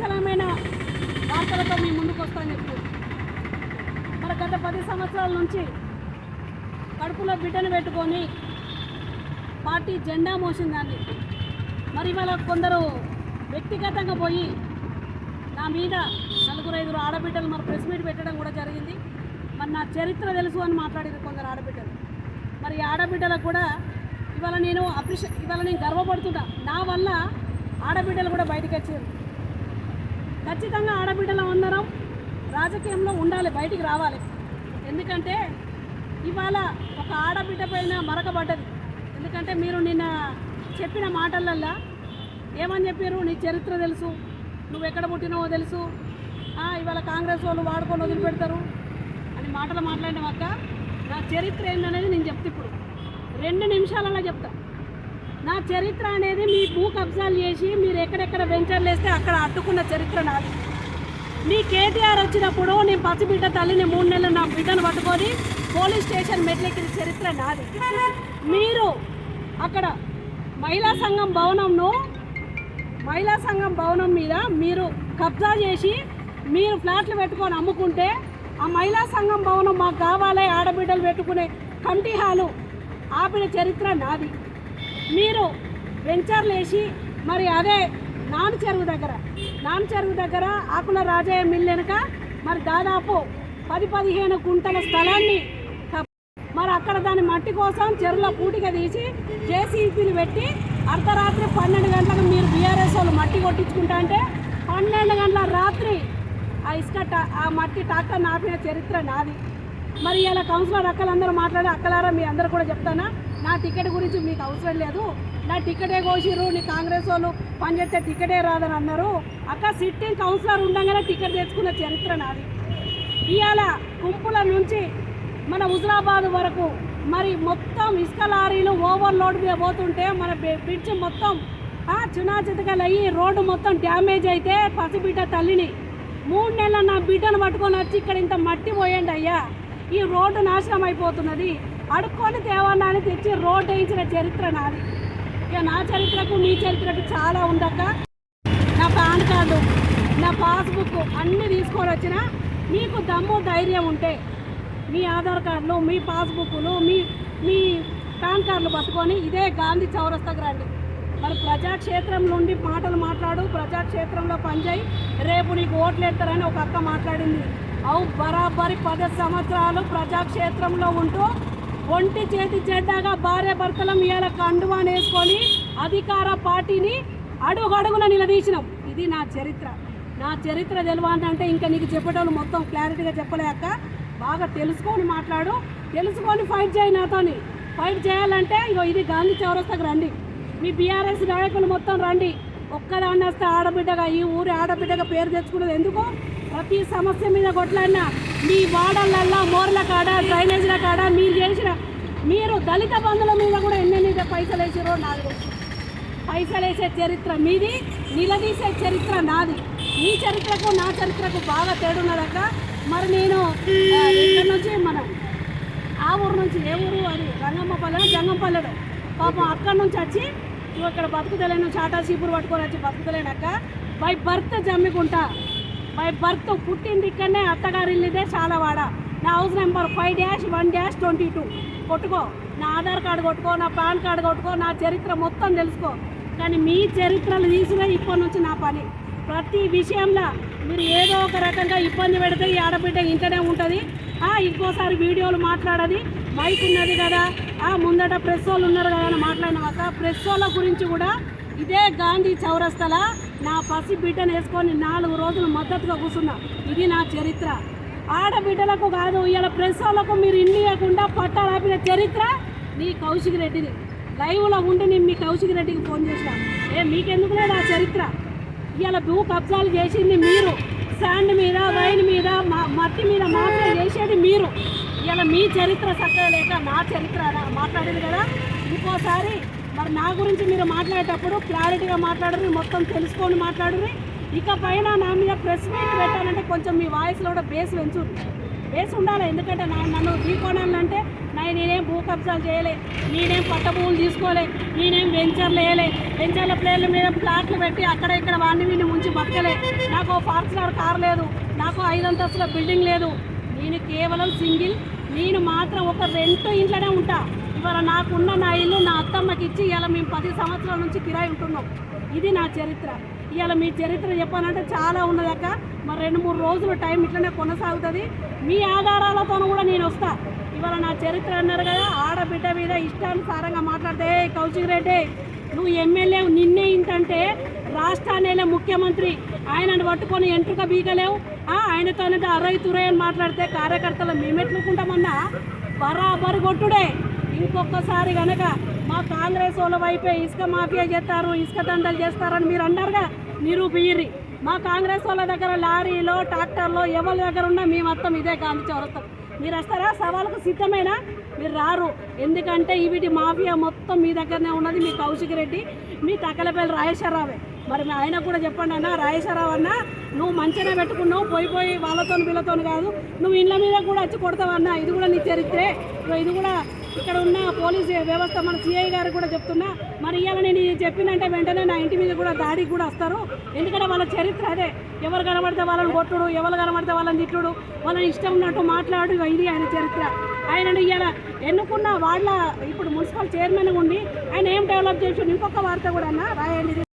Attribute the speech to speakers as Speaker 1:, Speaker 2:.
Speaker 1: మరి వార్తలతో మేము ముందుకు వస్తామని చెప్తున్నాం మరి గత పది సంవత్సరాల నుంచి కడుపులో బిడ్డను పెట్టుకొని పార్టీ జెండా మోసిందాన్ని. మరి ఇవాళ కొందరు వ్యక్తిగతంగా పోయి నా మీద నలుగురు ఐదుగురు ఆడబిడ్డలు మరి ప్రెస్ మీట్ పెట్టడం కూడా జరిగింది. మరి నా చరిత్ర తెలుసు అని మాట్లాడారు కొందరు ఆడబిడ్డలు. మరి ఆడబిడ్డలకు కూడా ఇవాళ నేను అప్రిషియే ఇవాళ నేను గర్వపడుతున్నా. నా వల్ల ఆడబిడ్డలు కూడా బయటకు వచ్చారు. ఖచ్చితంగా ఆడబిడ్డలు అందరం రాజకీయంలో ఉండాలి బయటికి రావాలి. ఎందుకంటే ఇవాళ ఒక ఆడబిడ్డ పైన మరకబడ్డది. ఎందుకంటే మీరు నిన్న చెప్పిన మాటలల్లా ఏమని చెప్పారు నీ చరిత్ర తెలుసు నువ్వు ఎక్కడ పుట్టినావో తెలుసు. ఇవాళ కాంగ్రెస్ వాళ్ళు వాడుకొని వదిలిపెడతారు అని మాటలు మాట్లాడిన అక్క నా చరిత్ర ఏంటనేది నేను చెప్తా ఇప్పుడు. రెండు నిమిషాలలో చెప్తా. నా చరిత్ర అనేది మీ భూ కబ్జాలు చేసి మీరు ఎక్కడెక్కడ వెంచర్లు వేస్తే అక్కడ అడ్డుకున్న చరిత్ర నాది. మీ కేటీఆర్ వచ్చినప్పుడు నేను పసిబిడ్డ తల్లిని మూడు నెలలు నా బిడ్డను పట్టుకొని పోలీస్ స్టేషన్ మెట్లెక్కిన చరిత్ర నాది. మీరు అక్కడ మహిళా సంఘం భవనంను మహిళా సంఘం భవనం మీద మీరు కబ్జా చేసి మీరు ఫ్లాట్లు పెట్టుకొని అమ్ముకుంటే ఆ మహిళా సంఘం భవనం మాకు కావాలి ఆడబిడ్డలు పెట్టుకునే కంటిహాలు హాలు ఆపిన చరిత్ర నాది. మీరు వెంచర్లు వేసి మరి అదే నాన్ చెరువు దగ్గర నాన్ చెరువు దగ్గర ఆకుల రాజయ్య మిల్ వెనుక మరి దాదాపు పది పదిహేను గుంటల స్థలాన్ని మరి అక్కడ దాని మట్టి కోసం చెరువులో పూటిగా తీసి జేసీపీని పెట్టి అర్ధరాత్రి పన్నెండు గంటలకు మీరు బీఆర్ఎస్ వాళ్ళు మట్టి కొట్టించుకుంటా అంటే పన్నెండు గంటల రాత్రి ఆ ఇసుక ఆ మట్టి ట్రాక్టర్ నాపిన చరిత్ర నాది. మరి ఇలా కౌన్సిలర్ అక్కలందరూ మాట్లాడి అక్కలారా మీ అందరూ కూడా చెప్తానా? నా టికెట్ గురించి మీకు అవసరం లేదు. నా టికెటే కోసిరు నీ కాంగ్రెస్ వాళ్ళు పనిచేస్తే టికెటే రాదని అన్నారు. అక్క సిట్టింగ్ కౌన్సిలర్ ఉండగానే టికెట్ తెచ్చుకున్న చరిత్ర నాది. ఇవాళ గుంపుల నుంచి మన హుజరాబాద్ వరకు మరి మొత్తం ఇసుక లారీలు ఓవర్లోడ్ మీద పోతుంటే మన బ్రిడ్జ్ మొత్తం చునాచితకలు అయ్యి రోడ్డు మొత్తం డ్యామేజ్ అయితే పసిబిడ్డ తల్లిని. మూడు నెలల నా బిడ్డను పట్టుకొని వచ్చి ఇక్కడ ఇంత మట్టి పోయండి అయ్యా. ఈ రోడ్డు నాశనం అయిపోతున్నది. అడుక్కొని తేవన్నా తెచ్చి రోడ్డు వేయించిన చరిత్ర నాది. ఇక నా చరిత్రకు మీ చరిత్రకు చాలా ఉందక్క నా పాన్ కార్డు నా పాస్బుక్ అన్నీ తీసుకొని వచ్చిన మీకు దమ్ము ధైర్యం ఉంటే మీ ఆధార్ కార్డులు మీ పాస్బుక్లు మీ మీ పాన్ కార్డులు పట్టుకొని ఇదే గాంధీ చౌరస్తాకు రండి మరి ప్రజాక్షేత్రం నుండి మాటలు మాట్లాడు ప్రజాక్షేత్రంలో పనిచేయి. రేపు నీకు ఓట్లు ఎత్తారని ఒక అక్క మాట్లాడింది. అవు బరాబరి పది సంవత్సరాలు ప్రజాక్షేత్రంలో ఉంటూ ఒంటి చేతి చెడ్డగా భార్య భర్తలం ఇవాళ కండువాని వేసుకొని అధికార పార్టీని అడుగడుగున నిలదీసినాం. ఇది నా చరిత్ర. నా చరిత్ర తెలియాలంటే ఇంకా నీకు చెప్పేటోళ్ళు మొత్తం క్లారిటీగా చెప్పలేక బాగా తెలుసుకొని మాట్లాడు. తెలుసుకొని ఫైట్ చేయి నాతోని. ఫైట్ చేయాలంటే ఇగో ఇది గాంధీ చౌరస్తాకు రండి. మీ బీఆర్ఎస్ నాయకులు మొత్తం రండి. ఒక్కదాన్ని వస్తే ఆడబిడ్డగా ఈ ఊరి ఆడబిడ్డగా పేరు తెచ్చుకున్నది ఎందుకు? ప్రతి సమస్య మీద కొట్లాడినా మీ వాడలల్లో మోర్ల కాడ డ్రైనేజీల కాడ మీరు చేసిన మీరు దళిత బంధువుల మీద కూడా ఎన్నెన్ని పైసలు వేసారో నాకు తెలుసు పైసలు వేసే చరిత్ర మీది నిలదీసే చరిత్ర నాది. మీ చరిత్రకు నా చరిత్రకు బాగా తేడున్నదక్క మరి నేను ఇక్కడ నుంచి మన ఆ ఊరు నుంచి ఏ ఊరు అది రంగమ్మపల్లె జంగంపల్లెడు పాపం అక్కడి నుంచి వచ్చి నువ్వు ఇక్కడ బతుకుతలేను చాటా చీపురు పట్టుకొని వచ్చి బతుకుతలేనక్క. By birth Jammikunta. My birth పుట్టింది ఇక్కడనే అత్తగారి ఇల్లుదే చాలావాడ. నా house number five dash one dash twenty two కొట్టుకో. నా ఆధార్ కార్డు కొట్టుకో నా పాన్ కార్డు కొట్టుకో నా చరిత్ర మొత్తం తెలుసుకో. కానీ మీ చరిత్రలు తీసివే ఇప్పటి నుంచి నా పని. ప్రతి విషయంలో మీరు ఏదో ఒక రకంగా ఇబ్బంది పెడితే ఈ ఆడబిడ్డ ఇంటనే ఉంటుంది. ఇంకోసారి వీడియోలు మాట్లాడది. మైక్ ఉన్నది కదా. ముందట ప్రెస్ వాళ్ళు ఉన్నారు కదా అని మాట్లాడినాక ప్రెస్ వాళ్ళ గురించి కూడా ఇదే గాంధీ చౌరస్తల నా పసి బిడ్డను వేసుకొని నాలుగు రోజులు మద్దతుగా కూర్చున్నా. ఇది నా చరిత్ర. ఆడబిడ్డలకు కాదు ఇవాళ ప్రెస్ వాళ్ళకు మీరు ఇల్లు ఇవ్వకుండా పట్టాలాపిన చరిత్ర నీ కౌశిక్ రెడ్డిది. లైవ్లో ఉండి నేను మీ కౌశిక్ రెడ్డికి ఫోన్ చేసిన. ఏ మీకెందుకు లేదు ఆ చరిత్ర? ఇవాళ భూ కబ్జాలు చేసింది మీరు. శాండ్ మీద వైన్ మీద మా- మట్టి మీద మాత్రం చేసేది మీరు. ఇవాళ మీ చరిత్ర చక్కగా లేక నా చరిత్ర మాట్లాడేది కదా. ఇంకోసారి మరి నా గురించి మీరు మాట్లాడేటప్పుడు క్లారిటీగా మాట్లాడరు మొత్తం తెలుసుకొని మాట్లాడరు. ఇక పైన నా మీద ప్రెస్ మీట్ పెట్టాలంటే కొంచెం మీ వాయిస్లో కూడా బేస్ పెంచు బేస్ ఉండాలి. ఎందుకంటే నా నన్ను ఢీకోనాలంటే నా నేనేం భూ కబ్జాలు చేయలే నేనేం పట్ట భూములు తీసుకోలే నేనేం వెంచర్లు వేయలే వెంచర్ల ప్లేర్ల మీద ప్లాట్లు పెట్టి అక్కడ ఇక్కడ వాడిని వీడిని ముంచి బతకలే. నాకు ఫార్చునర్ కార్ లేదు నాకు ఐదు అంతస్తుల బిల్డింగ్ లేదు. నేను కేవలం సింగిల్ నేను మాత్రం ఒక రెంట్ ఇంట్లోనే ఉంటాను ఇవాళ నాకున్న నా ఇల్లు నా అత్తమ్మకి ఇచ్చి ఇలా మేము పది సంవత్సరాల నుంచి కిరాయి ఉంటున్నాం. ఇది నా చరిత్ర. ఇవాళ మీ చరిత్ర చెప్పాలంటే చాలా ఉన్నదక్క మరి రెండు మూడు రోజులు టైం ఇట్లనే కొనసాగుతుంది. మీ ఆధారాలతో కూడా నేను వస్తా. ఇవాళ నా చరిత్ర అన్నారు కదా ఆడబిడ్డ మీద ఇష్టానుసారంగా మాట్లాడితే కౌశిక్ రెడ్డి నువ్వు ఎమ్మెల్యే నిన్నే ఇంతంటే రాష్ట్రాన్ని ముఖ్యమంత్రి ఆయనను పట్టుకొని ఎంట్రుక బీగలేవు ఆ, ఆయనతోనే అరై తురై అని మాట్లాడితే కార్యకర్తలు మేమెట్లుకుంటామన్నా? బరాబరు కొట్టుడే. ఇంకొకసారి కనుక మా కాంగ్రెస్ వాళ్ళ వైపే ఇసుక మాఫియా చేస్తారు ఇసుక దండలు చేస్తారని మీరు అన్నారుగా నిరూపియ్యి మా కాంగ్రెస్ వాళ్ళ దగ్గర లారీలో ట్రాక్టర్లో ఎవరి దగ్గర ఉన్నా మేము మొత్తం ఇదే గాంధీ చౌరస్తాం. మీరు వస్తారా? సవాళ్ళకు సిద్ధమేనా? మీరు రారు. ఎందుకంటే వీటి మాఫియా మొత్తం మీ దగ్గరనే ఉన్నది మీ కౌశిక్ రెడ్డి మీ తక్కలపల్లి రాజేశ్వరరావే. మరి మీ ఆయన కూడా చెప్పండి అన్న రాజేశ్వరరావు అన్న నువ్వు మంచిగా పెట్టుకున్నావు పోయి పోయి వాళ్ళతో వీళ్ళతో కాదు. నువ్వు ఇళ్ళ మీద కూడా వచ్చి కొడతావన్నా ఇది కూడా నీ చరిత్రే. ఇది కూడా ఇక్కడ ఉన్న పోలీస్ వ్యవస్థ మన సిఐ గారు కూడా చెప్తున్నా మరి ఇవాళ నేను చెప్పినంటే వెంటనే నా ఇంటి మీద కూడా దాడికి కూడా వస్తారు. ఎందుకంటే వాళ్ళ చరిత్ర అదే. ఎవరు కనబడితే వాళ్ళని కొట్టుడు ఎవరు కనబడితే వాళ్ళని తిట్టుడు వాళ్ళని ఇష్టం ఉన్నట్టు మాట్లాడు ఇది ఆయన చరిత్ర. ఆయన ఇవాళ ఎన్నుకున్న వాళ్ళ ఇప్పుడు మున్సిపల్ చైర్మన్ ఉండి ఆయన ఏం డెవలప్ చేసి ఇంకొక వార్త కూడా అన్న రాయండి.